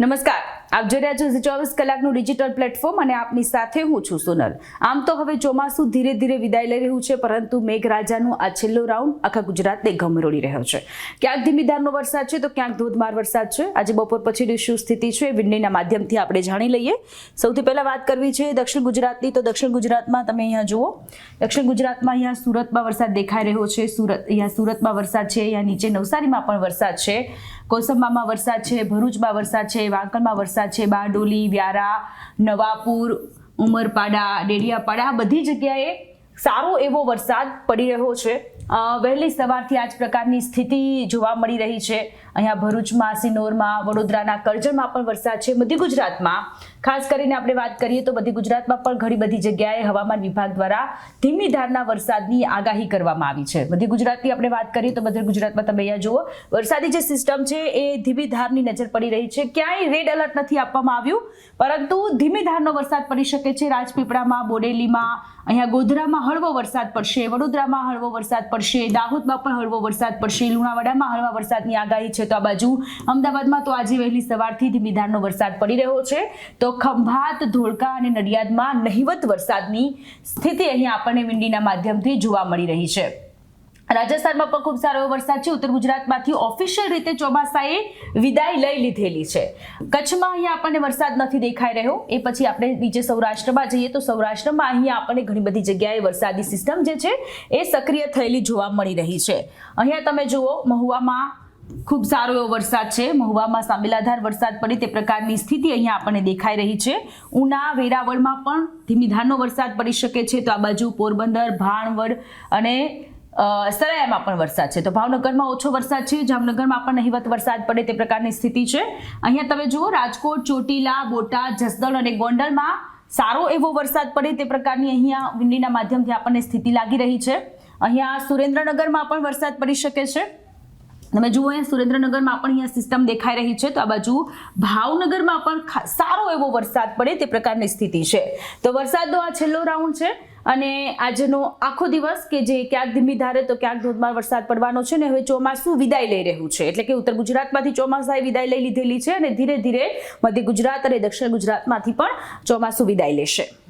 નમસ્કાર. આપ જોઈ રહ્યા છો ચોવીસ કલાકનું ડિજિટલ પ્લેટફોર્મ અને આપની સાથે હું છું સોનલ. આમ તો હવે ચોમાસું ધીરે ધીરે વિદાય લઈ રહ્યું છે, પરંતુ મેઘરાજાનું આ છેલ્લો રાઉન્ડ આખા ગુજરાતને ગમરોડી રહ્યો છે. ક્યાંક ધીમી ધારનો વરસાદ છે, તો ક્યાંક ધોધમાર વરસાદ છે. આજે બપોર પછીની શું સ્થિતિ છે વિંડીના માધ્યમથી આપણે જાણી લઈએ. સૌથી પહેલાં વાત કરવી છે દક્ષિણ ગુજરાતની, તો દક્ષિણ ગુજરાતમાં તમે અહીંયા જુઓ. દક્ષિણ ગુજરાતમાં અહીંયા સુરતમાં વરસાદ દેખાઈ રહ્યો છે. સુરત, અહીંયા સુરતમાં વરસાદ છે, અહીંયા નીચે નવસારીમાં પણ વરસાદ છે. કોસંબામાં વરસાદ છે, ભરૂચમાં વરસાદ છે વાંકલમાં વરસાદ છે, બારડોલી, વ્યારા, નવાપુર, ઉમરપાડા, ડેડિયાપાડા બધી જગ્યાએ સારો એવો વરસાદ પડી રહ્યો છે. વહેલી સવારથી આ જ પ્રકારની સ્થિતિ જોવા મળી રહી છે. અહીંયા ભરૂચમાં સિનોરમાં વડોદરાના કરજણમાં પણ વરસાદ છે. મધ્ય ગુજરાતમાં, ખાસ કરીને આપણે વાત કરીએ તો બધી ગુજરાતમાં પણ ઘણી બધી જગ્યાએ હવામાન વિભાગ દ્વારા ધીમી ધારના વરસાદની આગાહી કરવામાં આવી છે. મધ્ય ગુજરાતની આપણે વાત કરીએ તો મધ્ય ગુજરાતમાં તમે અહીંયા જુઓ, વરસાદી જે સિસ્ટમ છે એ ધીમી ધારની નજર પડી રહી છે. ક્યાંય રેડ એલર્ટ નથી આપવામાં આવ્યું, પરંતુ ધીમી ધારનો વરસાદ પડી શકે છે. રાજપીપળામાં, બોડેલીમાં, અહીંયા ગોધરામાં હળવો વરસાદ પડશે. વડોદરામાં હળવો વરસાદ પડશે દાહોદમાં પણ હળવો વરસાદ પડશે. લુણાવાડામાં હળવા વરસાદની આગાહી છે તો આ બાજુ અમદાવાદમાં તો આજે વહેલી સવારથી ધીમી ધારનો વરસાદ પડી રહ્યો છે. તો ખંભાત, ધોળકા અને નડિયાદમાં નહિવત વરસાદની સ્થિતિ અહીં આપણને વિંડીના માધ્યમથી જોવા મળી રહી છે. રાજસ્થાનમાં પણ ખૂબ સારો વરસાદ છે. ઉત્તર ગુજરાતમાંથી ઓફિશિયલ રીતે ચોમાસાએ વિદાય લઈ લીધેલી છે. કચ્છમાં અહીંયા આપણને વરસાદ નથી દેખાઈ રહ્યો. એ પછી આપણે નીચે સૌરાષ્ટ્રમાં જઈએ તો સૌરાષ્ટ્રમાં અહીંયા આપણને ઘણી બધી જગ્યાએ વરસાદી સિસ્ટમ જે છે એ સક્રિય થયેલી જોવા મળી રહી છે. અહીંયા તમે જુઓ, મહુવામાં ખૂબ સારો એવો વરસાદ છે. મહુવામાં સાંબેલાધાર વરસાદ પડે તે પ્રકારની સ્થિતિ અહીંયા આપણને દેખાઈ રહી છે. ઉના, વેરાવળમાં પણ ધીમીધારનો વરસાદ પડી શકે છે. તો આ બાજુ પોરબંદર, ભાણવડ અને સરાયામાં પણ વરસાદ છે. તો ભાવનગરમાં ઓછો વરસાદ છે, જામનગરમાં પણ નહીવત વરસાદ પડે તે પ્રકારની સ્થિતિ છે. અહીંયા તમે જુઓ, રાજકોટ, ચોટીલા, બોટાદ, જસદણ અને ગોંડલમાં સારો એવો વરસાદ પડે તે પ્રકારની અહીંયા વિંડીના માધ્યમથી આપણને સ્થિતિ લાગી રહી છે. અહીંયા સુરેન્દ્રનગરમાં પણ વરસાદ પડી શકે છે. તમે જુઓ, અહીંયા સુરેન્દ્રનગરમાં પણ અહીંયા સિસ્ટમ દેખાઈ રહી છે. તો આ બાજુ ભાવનગરમાં પણ સારો એવો વરસાદ પડે તે પ્રકારની સ્થિતિ છે. તો વરસાદનો આ છેલ્લો રાઉન્ડ છે. અને આજનો આખો દિવસ કે જે ક્યાંક ધીમી ધારે તો ક્યાંક ધોધમાર વરસાદ પડવાનો છે ને હવે ચોમાસું વિદાય લઈ રહ્યું છે. એટલે કે ઉત્તર ગુજરાતમાંથી ચોમાસાએ વિદાય લઈ લીધેલી છે અને ધીરે ધીરે મધ્ય ગુજરાત અને દક્ષિણ ગુજરાતમાંથી પણ ચોમાસું વિદાય લેશે.